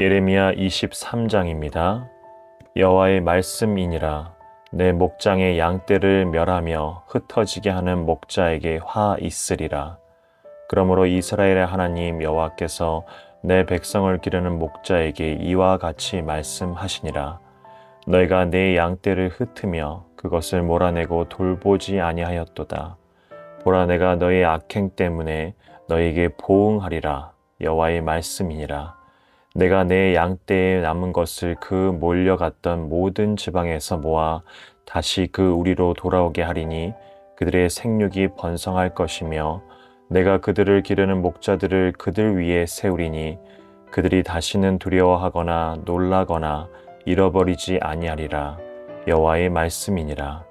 예레미야 23장입니다. 여호와의 말씀이니라 내 목장의 양떼를 멸하며 흩어지게 하는 목자에게 화 있으리라. 그러므로 이스라엘의 하나님 여호와께서 내 백성을 기르는 목자에게 이와 같이 말씀하시니라. 너희가 내 양떼를 흩으며 그것을 몰아내고 돌보지 아니하였도다. 보라 내가 너희 악행 때문에 너희에게 보응하리라. 여호와의 말씀이니라. 내가 내 양떼에 남은 것을 그 몰려갔던 모든 지방에서 모아 다시 그 우리로 돌아오게 하리니 그들의 생육이 번성할 것이며 내가 그들을 기르는 목자들을 그들 위에 세우리니 그들이 다시는 두려워하거나 놀라거나 잃어버리지 아니하리라. 여호와의 말씀이니라.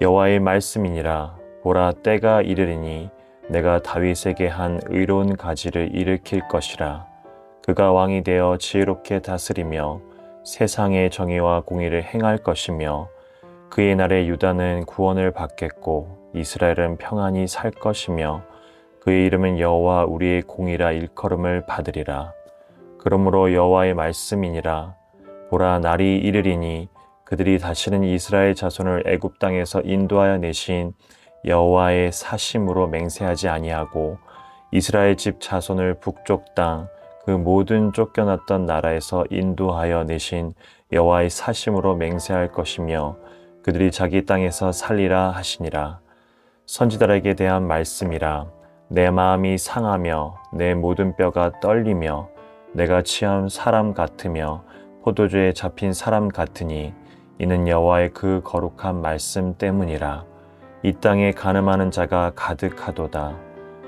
여호와의 말씀이니라. 보라 때가 이르리니 내가 다윗에게 한 의로운 가지를 일으킬 것이라 그가 왕이 되어 지혜롭게 다스리며 세상의 정의와 공의를 행할 것이며 그의 날에 유다는 구원을 받겠고 이스라엘은 평안히 살 것이며 그의 이름은 여호와 우리의 공이라 일컬음을 받으리라. 그러므로 여호와의 말씀이니라 보라 날이 이르리니 그들이 다시는 이스라엘 자손을 애굽 땅에서 인도하여 내신 여호와의 사심으로 맹세하지 아니하고 이스라엘 집 자손을 북쪽 땅 그 모든 쫓겨났던 나라에서 인도하여 내신 여호와의 사심으로 맹세할 것이며 그들이 자기 땅에서 살리라 하시니라. 선지자에게 대한 말씀이라. 내 마음이 상하며 내 모든 뼈가 떨리며 내가 취한 사람 같으며 포도주에 잡힌 사람 같으니 이는 여호와의 그 거룩한 말씀 때문이라. 이 땅에 가늠하는 자가 가득하도다.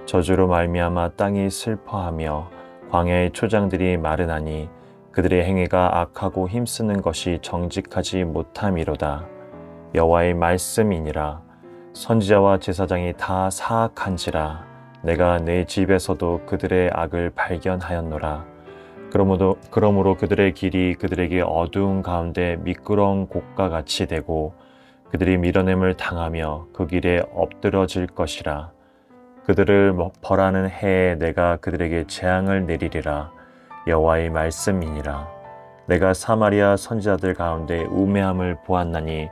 저주로 말미암아 땅이 슬퍼하며 광야의 초장들이 마르나니 그들의 행위가 악하고 힘쓰는 것이 정직하지 못함이로다. 여호와의 말씀이니라. 선지자와 제사장이 다 사악한지라. 내가 내 집에서도 그들의 악을 발견하였노라. 그러므로, 그러므로 그들의 길이 그들에게 어두운 가운데 미끄러운 곡과 같이 되고 그들이 밀어냄을 당하며 그 길에 엎드러질 것이라 그들을 벌하는 해에 내가 그들에게 재앙을 내리리라. 여호와의 말씀이니라. 내가 사마리아 선지자들 가운데 우매함을 보았나니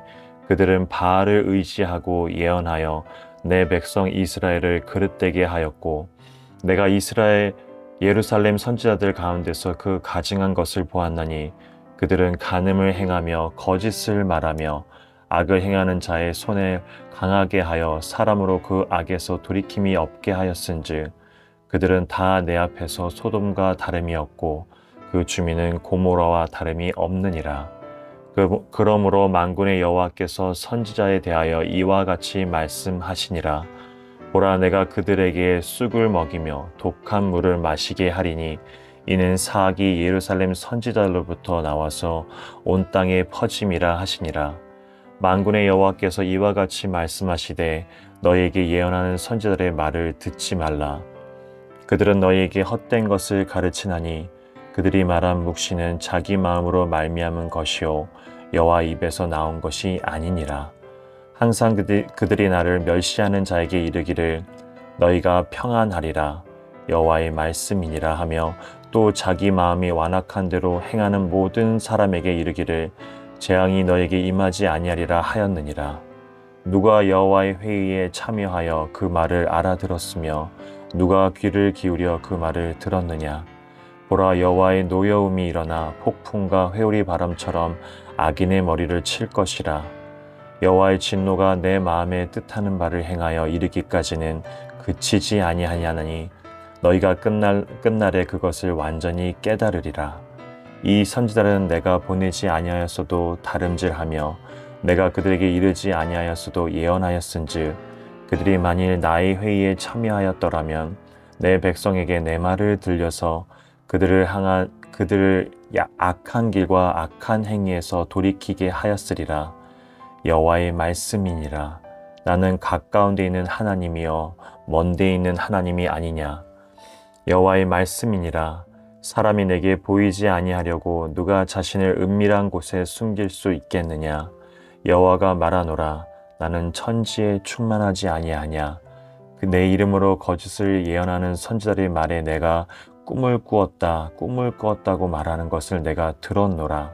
그들은 바알을 의지하고 예언하여 내 백성 이스라엘을 그릇되게 하였고 내가 이스라엘 예루살렘 선지자들 가운데서 그 가증한 것을 보았나니 그들은 간음을 행하며 거짓을 말하며 악을 행하는 자의 손에 강하게 하여 사람으로 그 악에서 돌이킴이 없게 하였은즉 그들은 다 내 앞에서 소돔과 다름이 없고 그 주민은 고모라와 다름이 없느니라. 그, 그러므로 만군의 여호와께서 선지자에 대하여 이와 같이 말씀하시니라. 보라 내가 그들에게 쑥을 먹이며 독한 물을 마시게 하리니 이는 사악이 예루살렘 선지자로부터 나와서 온 땅에 퍼짐이라 하시니라 만군의 여호와께서 이와 같이 말씀하시되 너에게 예언하는 선지자들의 말을 듣지 말라. 그들은 너에게 헛된 것을 가르치나니 그들이 말한 묵시는 자기 마음으로 말미암은 것이요 여호와 입에서 나온 것이 아니니라. 항상 그들, 그들이 나를 멸시하는 자에게 이르기를 너희가 평안하리라. 여호와의 말씀이니라 하며 또 자기 마음이 완악한 대로 행하는 모든 사람에게 이르기를 재앙이 너에게 임하지 아니하리라 하였느니라. 누가 여호와의 회의에 참여하여 그 말을 알아들었으며 누가 귀를 기울여 그 말을 들었느냐? 보라 여호와의 노여움이 일어나 폭풍과 회오리 바람처럼 악인의 머리를 칠 것이라. 여호와의 진노가 내 마음에 뜻하는 바를 행하여 이르기까지는 그치지 아니하냐니 너희가 끝날 끝날에 그것을 완전히 깨달으리라. 이 선지자는 내가 보내지 아니하였어도 다름질하며 내가 그들에게 이르지 아니하였어도 예언하였은즉 그들이 만일 나의 회의에 참여하였더라면 내 백성에게 내 말을 들려서 그들을 향한 그들을 악한 길과 악한 행위에서 돌이키게 하였으리라. 여호와의 말씀이니라. 나는 가까운 데 있는 하나님이여 먼데 있는 하나님이 아니냐. 여호와의 말씀이니라 사람이 내게 보이지 아니하려고 누가 자신을 은밀한 곳에 숨길 수 있겠느냐 여호와가 말하노라 나는 천지에 충만하지 아니하냐 그내 이름으로 거짓을 예언하는 선지자의 말에 내가 꿈을 꾸었다, 꿈을 꾸었다고 말하는 것을 내가 들었노라.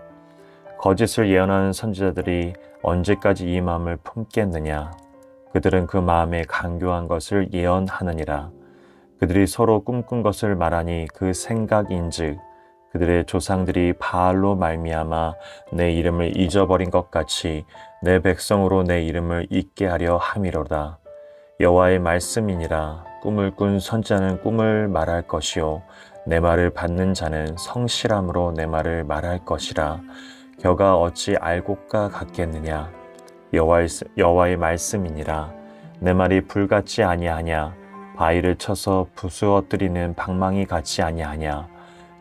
거짓을 예언하는 선지자들이 언제까지 이 마음을 품겠느냐? 그들은 그 마음에 강교한 것을 예언하느니라. 그들이 서로 꿈꾼 것을 말하니 그 생각인즉 그들의 조상들이 바알로 말미암아 내 이름을 잊어버린 것 같이 내 백성으로 내 이름을 잊게 하려 함이로다. 여호와의 말씀이니라. 꿈을 꾼 선자는 꿈을 말할 것이요 내 말을 받는 자는 성실함으로 내 말을 말할 것이라. 겨가 어찌 알고까 같겠느냐? 여호와의 말씀이니라. 내 말이 불같지 아니하냐 바위를 쳐서 부수어뜨리는 방망이 같지 아니하냐.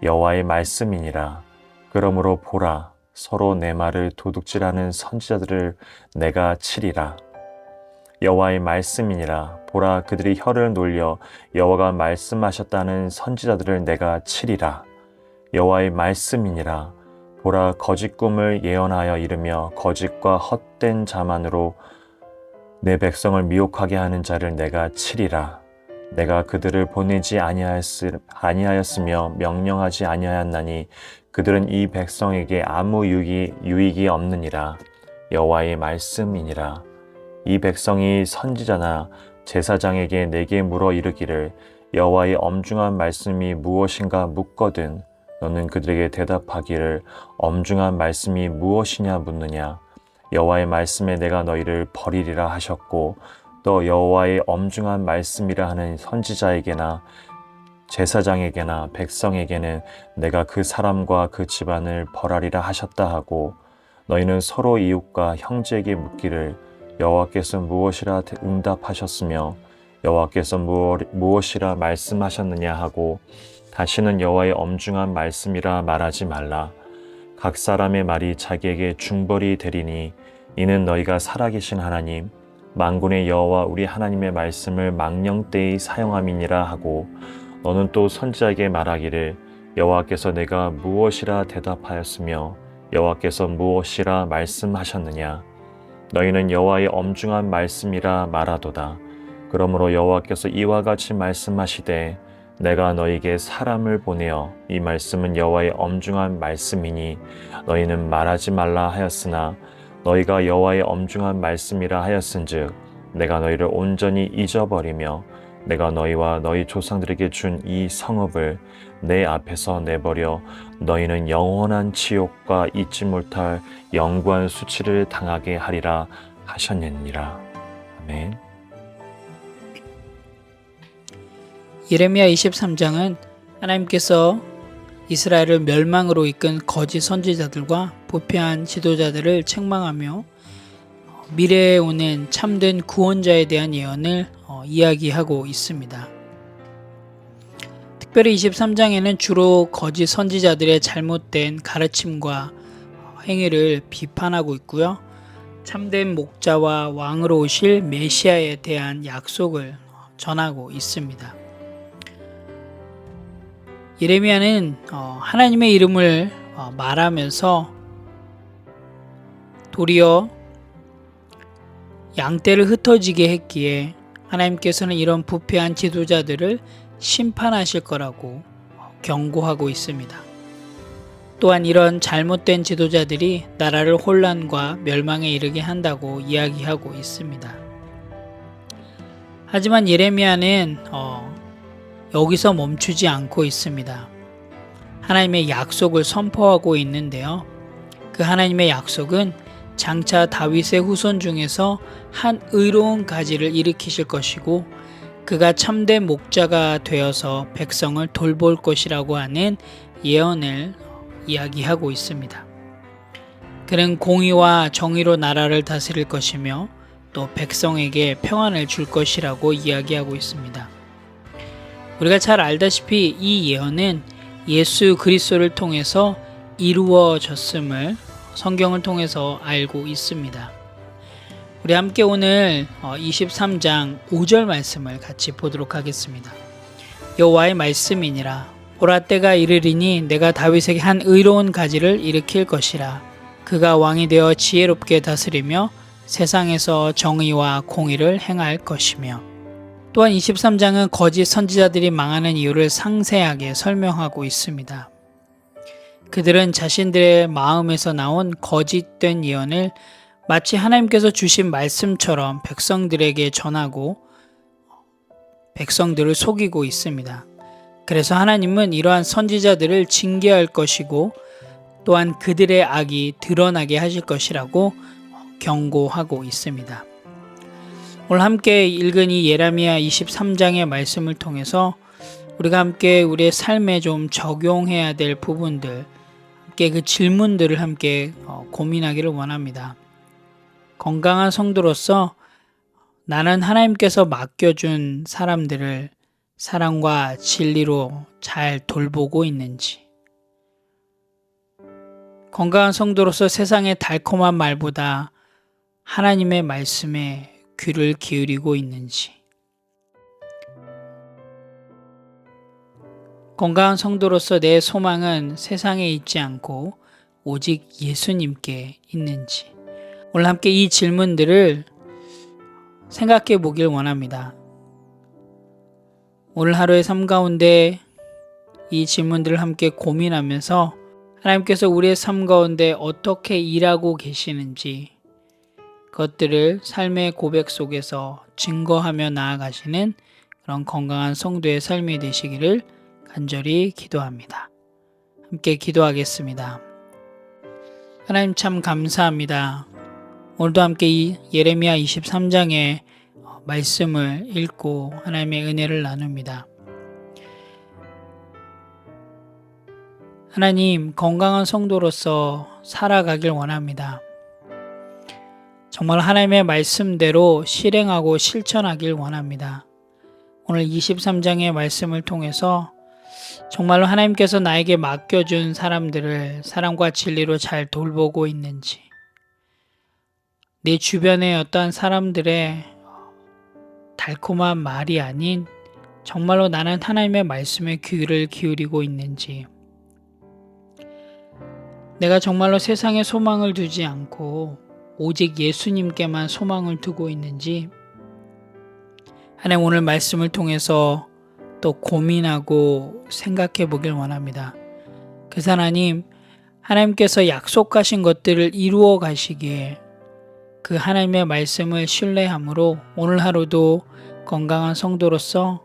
여호와의 말씀이니라. 그러므로 보라 서로 내 말을 도둑질하는 선지자들을 내가 치리라. 여호와의 말씀이니라. 보라 그들이 혀를 놀려 여호와가 말씀하셨다는 선지자들을 내가 치리라. 여호와의 말씀이니라. 보라 거짓 꿈을 예언하여 이르며 거짓과 헛된 자만으로 내 백성을 미혹하게 하는 자를 내가 치리라 내가 그들을 보내지 아니하였으, 아니하였으며 명령하지 아니하였나니 그들은 이 백성에게 아무 유익이, 유익이 없느니라. 여호와의 말씀이니라. 이 백성이 선지자나 제사장에게 내게 물어 이르기를 여호와의 엄중한 말씀이 무엇인가 묻거든 너는 그들에게 대답하기를 엄중한 말씀이 무엇이냐 묻느냐. 여호와의 말씀에 내가 너희를 버리리라 하셨고 또 여호와의 엄중한 말씀이라 하는 선지자에게나 제사장에게나 백성에게는 내가 그 사람과 그 집안을 벌하리라 하셨다 하고 너희는 서로 이웃과 형제에게 묻기를 여호와께서 무엇이라 응답하셨으며 여호와께서 무엇이라 말씀하셨느냐 하고 다시는 여호와의 엄중한 말씀이라 말하지 말라. 각 사람의 말이 자기에게 중벌이 되리니 이는 너희가 살아계신 하나님 만군의 여호와 우리 하나님의 말씀을 망령되이 사용함이니라 하고 너는 또 선지자에게 말하기를 여호와께서 내가 무엇이라 대답하였으며 여호와께서 무엇이라 말씀하셨느냐? 너희는 여호와의 엄중한 말씀이라 말하도다. 그러므로 여호와께서 이와 같이 말씀하시되 내가 너에게 사람을 보내어 이 말씀은 여호와의 엄중한 말씀이니 너희는 말하지 말라 하였으나 너희가 여호와의 엄중한 말씀이라 하였은즉 내가 너희를 온전히 잊어버리며 내가 너희와 너희 조상들에게 준 이 성읍을 내 앞에서 내버려 너희는 영원한 지옥과 잊지 못할 영구한 수치를 당하게 하리라 하셨느니라. 아멘. 예레미야 23장은 하나님께서 이스라엘을 멸망으로 이끈 거짓 선지자들과 부패한 지도자들을 책망하며 미래에 오는 참된 구원자에 대한 예언을 어, 이야기하고 있습니다. 특별히 23장에는 주로 거짓 선지자들의 잘못된 가르침과 행위를 비판하고 있고요. 참된 목자와 왕으로 오실 메시아에 대한 약속을 전하고 있습니다. 예레미야는 어, 하나님의 이름을 어, 말하면서 도리어 양떼를 흩어지게 했기에 하나님께서는 이런 부패한 지도자들을 심판하실 거라고 경고하고 있습니다. 또한 이런 잘못된 지도자들이 나라를 혼란과 멸망에 이르게 한다고 이야기하고 있습니다. 하지만 예레미야는 어, 여기서 멈추지 않고 있습니다. 하나님의 약속을 선포하고 있는데요. 그 하나님의 약속은 장차 다윗의 후손 중에서 한 의로운 가지를 일으키실 것이고 그가 참된 목자가 되어서 백성을 돌볼 것이라고 하는 예언을 이야기하고 있습니다. 그는 공의와 정의로 나라를 다스릴 것이며 또 백성에게 평안을 줄 것이라고 이야기하고 있습니다. 우리가 잘 알다시피 이 예언은 예수 그리스도를 통해서 이루어졌음을 성경을 통해서 알고 있습니다. 우리 함께 오늘 23장 5절 말씀을 같이 보도록 하겠습니다. 여호와의 말씀이니라 보라 때가 이르리니 내가 다윗에게 한 의로운 가지를 일으킬 것이라 그가 왕이 되어 지혜롭게 다스리며 세상에서 정의와 공의를 행할 것이며 또한 23장은 거짓 선지자들이 망하는 이유를 상세하게 설명하고 있습니다. 그들은 자신들의 마음에서 나온 거짓된 예언을 마치 하나님께서 주신 말씀처럼 백성들에게 전하고 백성들을 속이고 있습니다. 그래서 하나님은 이러한 선지자들을 징계할 것이고 또한 그들의 악이 드러나게 하실 것이라고 경고하고 있습니다. 오늘 함께 읽은 이 예레미야 23장의 말씀을 통해서 우리가 함께 우리의 삶에 좀 적용해야 될 부분들, 함께 그 질문들을 함께 어, 고민하기를 원합니다. 건강한 성도로서 나는 하나님께서 맡겨준 사람들을 사랑과 진리로 잘 돌보고 있는지, 건강한 성도로서 세상의 달콤한 말보다 하나님의 말씀에 귀를 기울이고 있는지, 건강한 성도로서 내 소망은 세상에 있지 않고 오직 예수님께 있는지, 오늘 함께 이 질문들을 생각해 보길 원합니다. 오늘 하루의 삶 가운데 이 질문들을 함께 고민하면서 하나님께서 우리의 삶 가운데 어떻게 일하고 계시는지 그 것들을 삶의 고백 속에서 증거하며 나아가시는 그런 건강한 성도의 삶이 되시기를 간절히 기도합니다. 함께 기도하겠습니다. 하나님 참 감사합니다. 오늘도 함께 이 예레미야 23장의 말씀을 읽고 하나님의 은혜를 나눕니다. 하나님, 건강한 성도로서 살아가길 원합니다. 정말 하나님의 말씀대로 실행하고 실천하길 원합니다. 오늘 23장의 말씀을 통해서 정말로 하나님께서 나에게 맡겨준 사람들을 사랑과 진리로 잘 돌보고 있는지, 내 주변의 어떠한 사람들의 달콤한 말이 아닌 정말로 나는 하나님의 말씀에 귀를 기울이고 있는지, 내가 정말로 세상에 소망을 두지 않고 오직 예수님께만 소망을 두고 있는지, 하나님 오늘 말씀을 통해서 또 고민하고 생각해 보길 원합니다. 그래서 하나님, 하나님께서 약속하신 것들을 이루어 가시기에 그 하나님의 말씀을 신뢰함으로 오늘 하루도 건강한 성도로서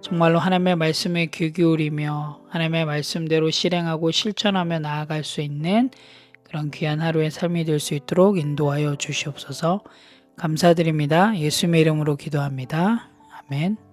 정말로 하나님의 말씀에 귀 기울이며 하나님의 말씀대로 실행하고 실천하며 나아갈 수 있는 그런 귀한 하루의 삶이 될 수 있도록 인도하여 주시옵소서 감사드립니다. 예수님의 이름으로 기도합니다. 아멘.